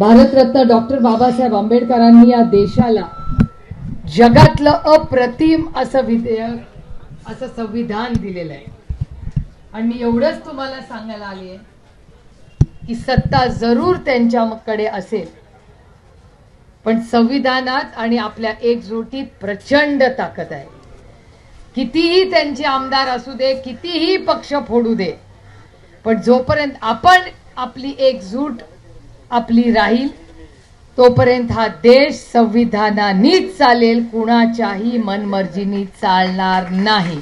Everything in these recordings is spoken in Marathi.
भारतरत्न डॉक्टर बाबासाहेब आंबेडकरांनी या देशाला जगातलं अप्रतिम असं विधेयक असं संविधान दिलेलं आहे. आणि मी एवढंच तुम्हाला सांगायला आले की सत्ता जरूर त्यांच्याकडे असेल पण संविधानात आणि आपल्या एकजुटीत प्रचंड ताकद आहे. कितीही त्यांचे आमदार असू दे कितीही पक्ष फोडू दे पण जोपर्यंत आपण आपली एकजूट आपली राहील. तोपर्यंत हा देश संविधानानीच चालेल. कुणाच्याही मनमर्जीनी चालणार नाही.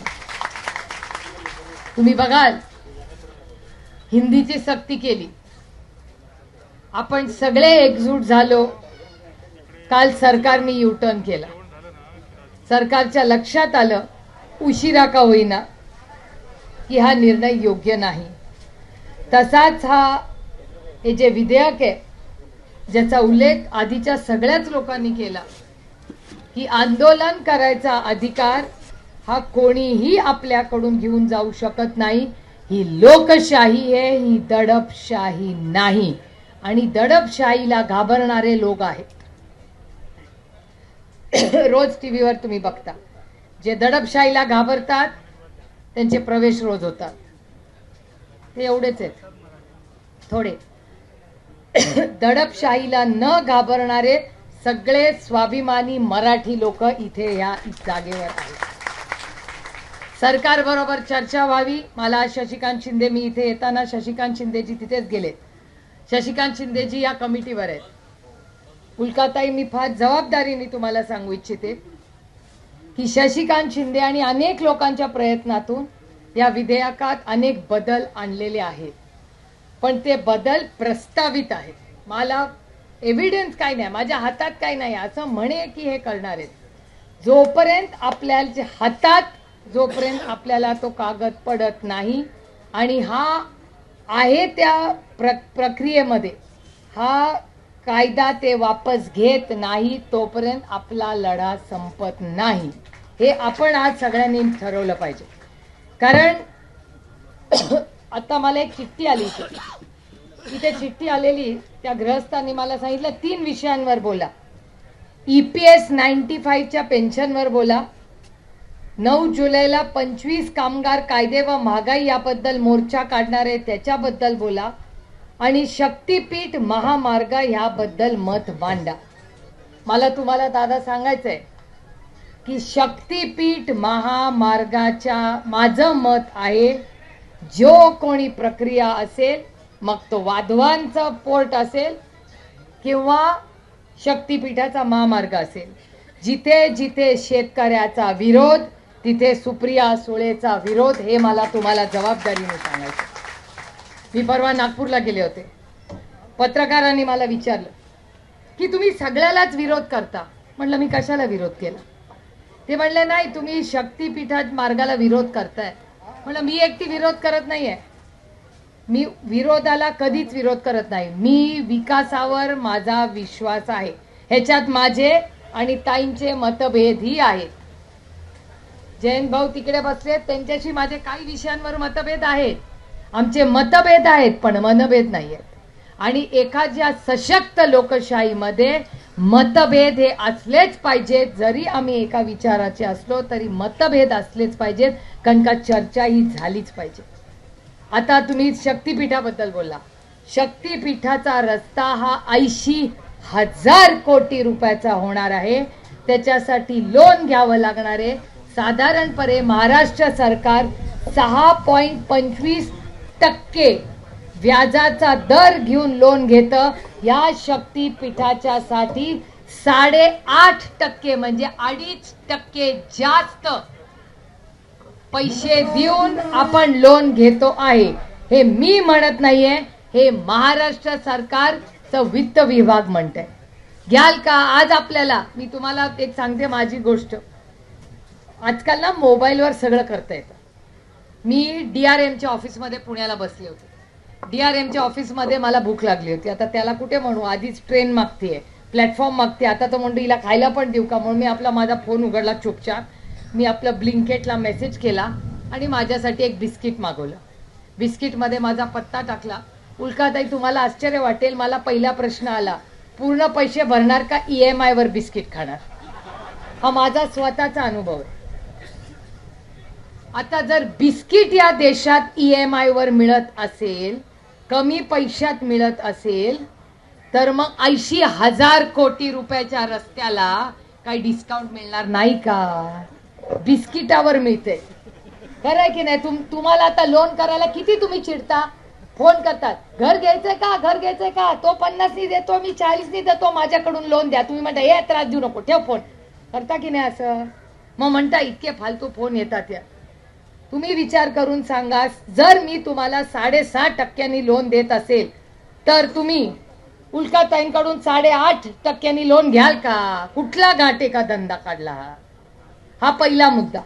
तुम्ही बघाल हिंदीची सक्ती केली. आपण सगळे एकजूट झालो. काल सरकारने युटर्न केला. सरकारच्या लक्षात आलं उशिरा का होईना की हा निर्णय योग्य नाही. तसाच हा हे जे विधेयक आहे ज्याचा उल्लेख आधीच्या सगळ्याच लोकांनी केला. की आंदोलन करायचा अधिकार हा कोणीही आपल्याकडून घेऊन जाऊ शकत नाही. ही लोकशाही आहे ही दडपशाही नाही. आणि दडपशाहीला घाबरणारे लोक आहेत. रोज टी व्हीवर तुम्ही बघता. जे दडपशाहीला घाबरतात त्यांचे प्रवेश रोज होतात. ते एवढेच आहेत. थोडे. दडपशाहीला न घाबरणारे सगळे स्वाभिमानी मराठी लोक इथे या जागेवर आहेत. सरकार बरोबर चर्चा व्हावी. मला शशिकांत शिंदे मी इथे येताना शशिकांत शिंदेजी तिथेच गेले शशिकांत शिंदेजी या कमिटीवर आहेत. उल्काताई मी फार जबाबदारीने तुम्हाला सांगू इच्छिते की शशिकांत शिंदे आणि अनेक लोकांच्या प्रयत्नातून या विधेयकात अनेक बदल आणलेले आहेत. पण ते बदल प्रस्तावित आहेत. मला एव्हिडन्स काही नाही माझ्या हातात काही नाही. असं म्हणे की हे करणार आहेत. जोपर्यंत आपल्या हातात जोपर्यंत आपल्याला तो कागद पडत नाही आणि हा आहे त्या प्र प्रक्रियेमध्ये हा कायदा ते वापस घेत नाही तोपर्यंत आपला लढा संपत नाही. हे आपण आज सगळ्यांनी ठरवलं पाहिजे. कारण आता मला एक चिठ्ठी आली तिथे चिठ्ठी आलेली त्या गृहस्थांनी मला सांगितलं तीन विषयांवर बोला. ई पी एस नाईन्टी फाईव्हच्या पेन्शनवर बोला. नऊ जुलैला पंचवीस कामगार कायदे व महागाई याबद्दल मोर्चा काढणारे त्याच्याबद्दल बोला. आणि शक्तीपीठ महामार्ग ह्याबद्दल मत मांडा. मला तुम्हाला दादा सांगायचंय की शक्तीपीठ महामार्गाच्या माझं मत आहे जो कोणी प्रक्रिया असेल मग तो वाधवांचा पोर्ट असेल किंवा शक्तीपीठाचा महामार्ग असेल. जिथे जिथे शेतकऱ्याचा विरोध तिथे सुप्रिया सुळेचा विरोध हे मला तुम्हाला जबाबदारीने सांगायचं मी परवा नागपूरला गेले होते. पत्रकारांनी मला विचारलं की तुम्ही सगळ्यालाच विरोध करता? म्हटलं मी कशाला विरोध केला? ते म्हणले नाही तुम्ही शक्तीपीठात मार्गाला विरोध करताय. म्हणलं मी एकटी विरोध करत नाहीये. मी विरोधाला कधीच विरोध करत नाही. मी विकासावर माझा विश्वास आहे. ह्याच्यात माझे आणि ताईंचे मतभेदही आहेत. जयंत भाऊ तिकडे बसलेत त्यांच्याशी माझे काही विषयांवर मतभेद आहेत. आमचे मतभेद आहेत पण मनभेद नाही आहेत आणि एखाद्या सशक्त लोकशाहीमध्ये मतभेद हे असलेच पाहिजेत. जरी आम्ही एका विचाराचे असलो तरी मतभेद असलेच पाहिजेत. कारण का चर्चा ही झालीच पाहिजे. आता तुम्ही शक्तीपीठाबद्दल बोला. शक्तीपीठाचा रस्ता हा ऐंशी हजार कोटी रुपयाचा होणार आहे. त्याच्यासाठी लोन घ्यावं लागणार आहे. साधारणपणे महाराष्ट्र सरकार सहा पॉईंट पंचवीस टक्के व्याजाचा दर घेऊन लोन घेतं. या शक्तीपीठाच्या साठी साडेआठ टक्के म्हणजे अडीच टक्के जास्त पैसे देऊन आपण लोन घेतो आहे. हे मी म्हणत नाहीये हे महाराष्ट्र सरकारचं वित्त विभाग म्हणत घ्याल का? आज आपल्याला मी तुम्हाला एक सांगते माझी गोष्ट. आजकाल ना मोबाईलवर सगळं करता येतं. मी डी आर एमच्या ऑफिसमध्ये पुण्याला बसले होते. डीआरएमच्या ऑफिसमध्ये मला भूक लागली होती. आता त्याला कुठे म्हणू? आधीच ट्रेन मागते प्लॅटफॉर्म मागते. आता तर म्हणतो हिला खायला पण देऊ का? म्हणून मी आपला माझा फोन उघडला चुपचाप. मी आपलं ब्लिंकेटला मेसेज केला आणि माझ्यासाठी एक बिस्किट मागवलं. बिस्किटमध्ये माझा पत्ता टाकला. उल्काताई तुम्हाला आश्चर्य वाटेल. मला पहिला प्रश्न आला. पूर्ण पैसे भरणार का ई एम आयवर बिस्किट खाणार? हा माझा स्वतःचा अनुभव आहे. आता जर बिस्किट या देशात ई एम वर मिळत असेल कमी पैशात मिळत असेल तर मग ऐंशी हजार कोटी रुपयाच्या रस्त्याला काही डिस्काउंट मिळणार नाही का? बिस्किटावर मिळते. खरंय की नाही? तुम तुम्हाला आता लोन करायला किती तुम्ही चिडता? फोन करतात घर घ्यायचंय का? घर घ्यायचंय का? तो पन्नासनी देतो मी चाळीसनी देतो माझ्याकडून लोन द्या. तुम्ही म्हणता हे त्रास देऊ नको ठेव फोन करता की नाही असं? मग म्हणता इतके फालतू फोन येतात या. तुम्ही विचार करून सांगा जर मी तुम्हाला साडेसहा टक्क्यांनी लोन देत असेल तर तुम्ही उल्काताईंकडून साडेआठ टक्क्यांनी लोन घ्याल का? कुठला घाटे का धंदा काढला? हा हा पहिला मुद्दा.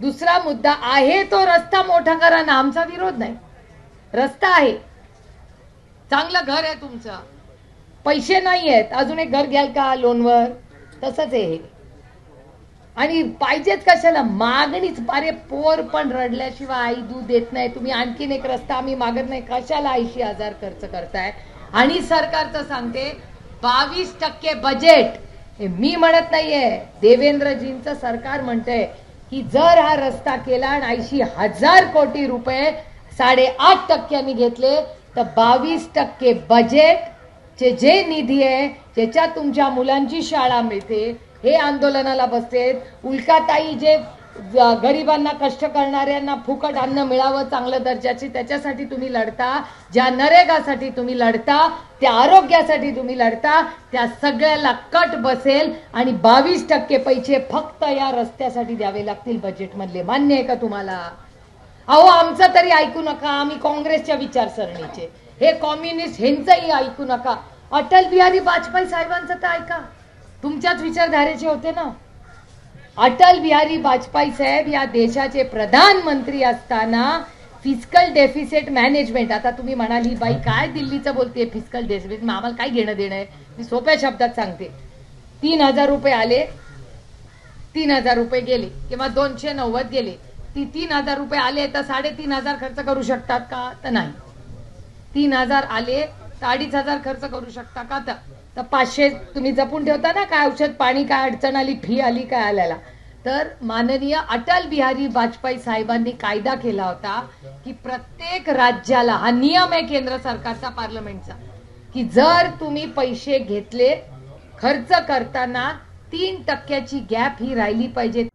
दुसरा मुद्दा आहे तो रस्ता मोठा करा ना आमचा विरोध नाही. रस्ता आहे. चांगलं घर आहे तुमचं. पैसे नाही आहेत अजून एक घर घ्याल का लोनवर तसंच आहे. हे. आणि पाहिजेत कशाला मागणीच. अरे पोर पण रडल्याशिवाय आई दूध देत नाही. तुम्ही आणखीन एक रस्ता आम्ही मागत नाही. कशाला ऐंशी हजार खर्च करताय? आणि सरकारचं सांगते बावीस टक्के बजेट हे मी म्हणत नाहीये. देवेंद्रजींचं सरकार म्हणतंय की जर हा रस्ता केला आणि ऐंशी हजार कोटी रुपये साडेआठ टक्क्यांनी घेतले तर बावीस टक्के बजेट चे जे निधी आहे ज्याच्यात तुमच्या मुलांची शाळा मिळते हे आंदोलनाला बसतेत उल्काताई जे गरिबांना कष्ट करणाऱ्यांना फुकट अन्न मिळावं चांगलं दर्जाची त्याच्यासाठी तुम्ही लढता. ज्या नरेगासाठी तुम्ही लढता त्या आरोग्यासाठी तुम्ही लढता त्या सगळ्याला कट बसेल आणि बावीस टक्के पैसे फक्त या रस्त्यासाठी द्यावे लागतील बजेटमधले मान्य आहे का तुम्हाला? अहो आमचं तरी ऐकू नका. आम्ही काँग्रेसच्या विचारसरणीचे. हे कम्युनिस्ट ह्यांचंही ऐकू नका. अटल बिहारी वाजपेयी साहेबांचं तर ऐका. तुमच्याच विचारधारेचे होते ना? अटल बिहारी वाजपेयी साहेब या देशाचे प्रधानमंत्री असताना फिजिकल डेफिसिट मॅनेजमेंट आता तुम्ही म्हणाली बाई काय दिल्लीचं बोलते फिजिकल डेफिसिट आम्हाला काय घेणं देणं आहे? मी सोप्या शब्दात सांगते. तीन हजार रुपये आले. तीन हजार रुपये गेले. किंवा दोनशे नव्वद गेले. ती तीन हजार रुपये आले तर साडेतीन हजार खर्च करू शकतात का? तर नाही. तीन हजार आले तर अडीच हजार खर्च करू शकता का? तर तर पाचशे तुम्ही जपून ठेवता ना काय औषध पाणी काय अडचण आली फी आली काय आल्याला. तर माननीय अटल बिहारी वाजपेयी साहेबांनी कायदा केला होता की प्रत्येक राज्याला हा नियम आहे केंद्र सरकारचा पार्लमेंटचा की जर तुम्ही पैसे घेतले खर्च करताना तीन टक्क्याची गॅप ही राहिली पाहिजे